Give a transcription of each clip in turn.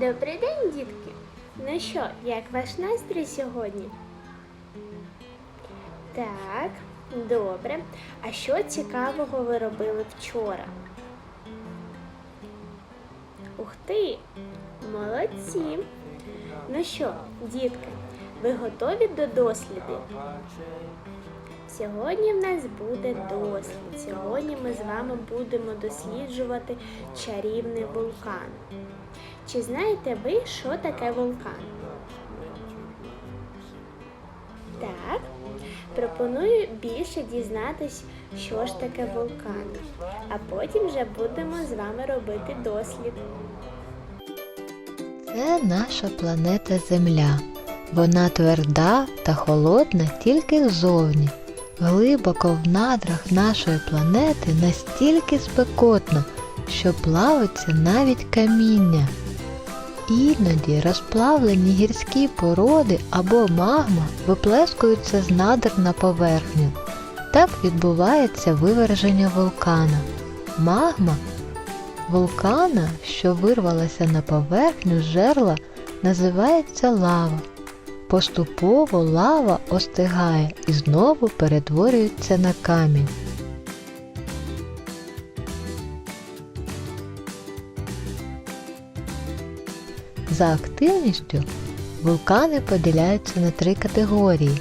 Добрий день, дітки! Ну що, як ваш настрій сьогодні? Так, добре. А що цікавого ви робили вчора? Ух ти! Молодці! Ну що, дітки, ви готові до досліду? Сьогодні в нас буде дослід. Сьогодні ми з вами будемо досліджувати чарівний вулкан. Чи знаєте ви, що таке вулкан? Так, пропоную більше дізнатись, що ж таке вулкан, а потім вже будемо з вами робити дослід. Це наша планета Земля. Вона тверда та холодна тільки ззовні. Глибоко в надрах нашої планети настільки спекотно, що плавиться навіть каміння. Іноді розплавлені гірські породи або магма виплескуються з надр на поверхню. Так відбувається виверження вулкана. Магма вулкана, що вирвалася на поверхню з жерла, називається лава. Поступово лава остигає і знову перетворюється на камінь. За активністю вулкани поділяються на три категорії.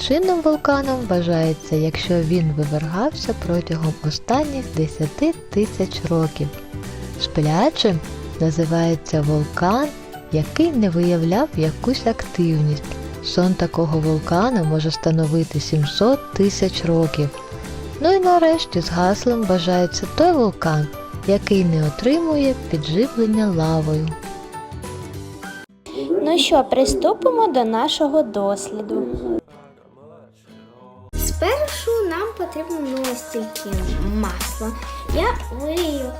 Чинним вулканом вважається, якщо він вивергався протягом останніх 10 тисяч років. Сплячим називається вулкан, який не виявляв якусь активність. Сон такого вулкана може становити 700 тисяч років. Ну і нарешті згаслим вважається той вулкан, який не отримує підживлення лавою. Ну що, приступимо до нашого досліду. Спершу нам потрібно ось масло. Я вилію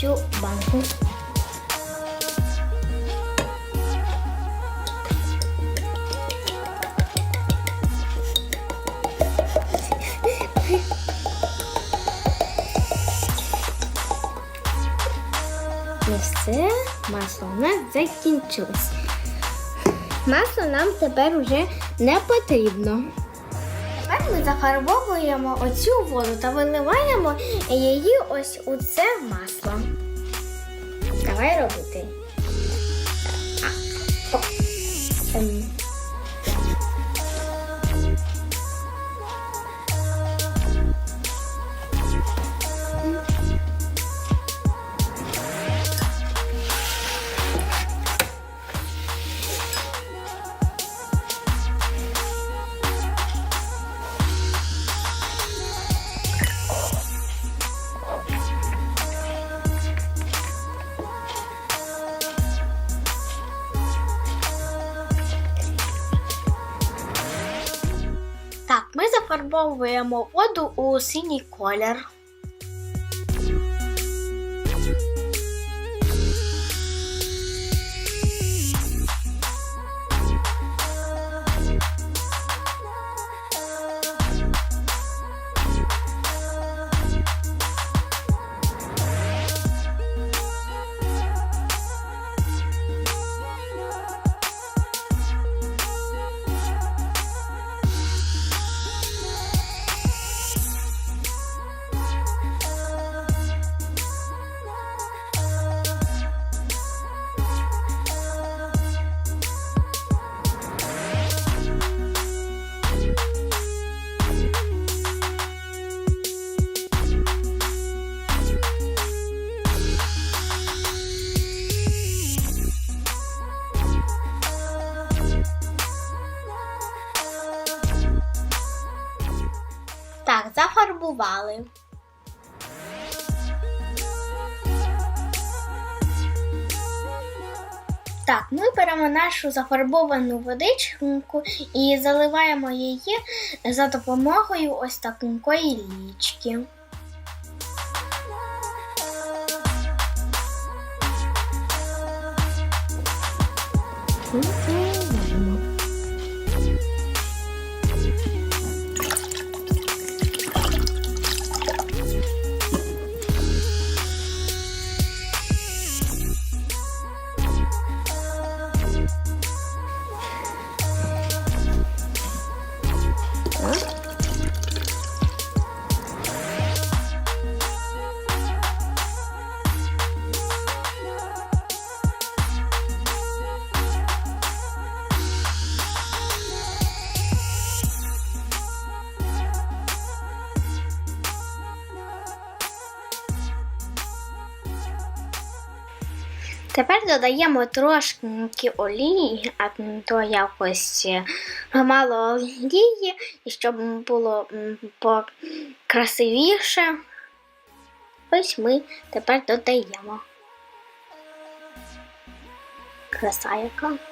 цю банку. І все, масло у нас закінчилось. Масло нам тепер уже не потрібно. Тепер ми зафарбовуємо оцю воду та виливаємо її ось у це масло. Давай робити. Зафарбовуємо воду у синій колір. зафарбували. Так, ми беремо нашу зафарбовану водичку і заливаємо її за допомогою ось такої лічки. Mm-hmm. Тепер додаємо трошки олії, а то якось е, мало олії, і щоб було покрасивіше. Ось ми тепер додаємо. Краса яка.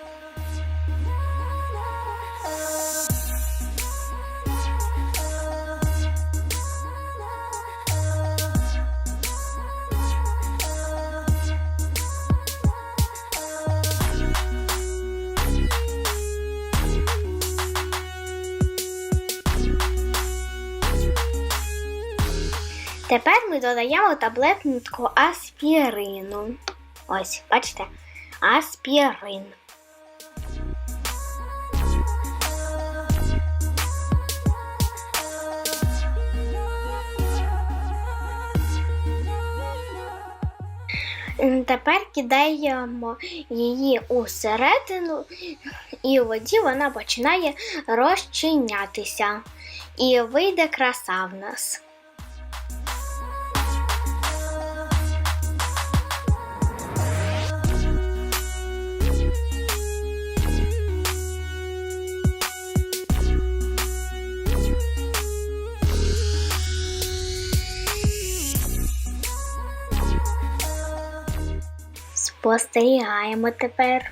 Тепер ми додаємо таблетку аспірину. Ось, бачите, аспірин. Тепер кидаємо її усередину, і у воді вона починає розчинятися. І вийде краса в нас. Спостерігаємо тепер.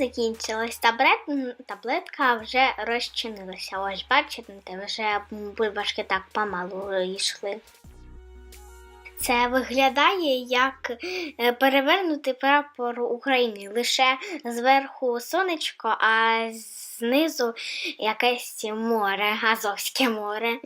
Все закінчилось. Таблет... Таблетка вже розчинилася. Ось бачите, вже бульбашки так помалу йшли. Це виглядає як е, перевернутий прапор України. Лише зверху сонечко, а знизу якесь море, Азовське море.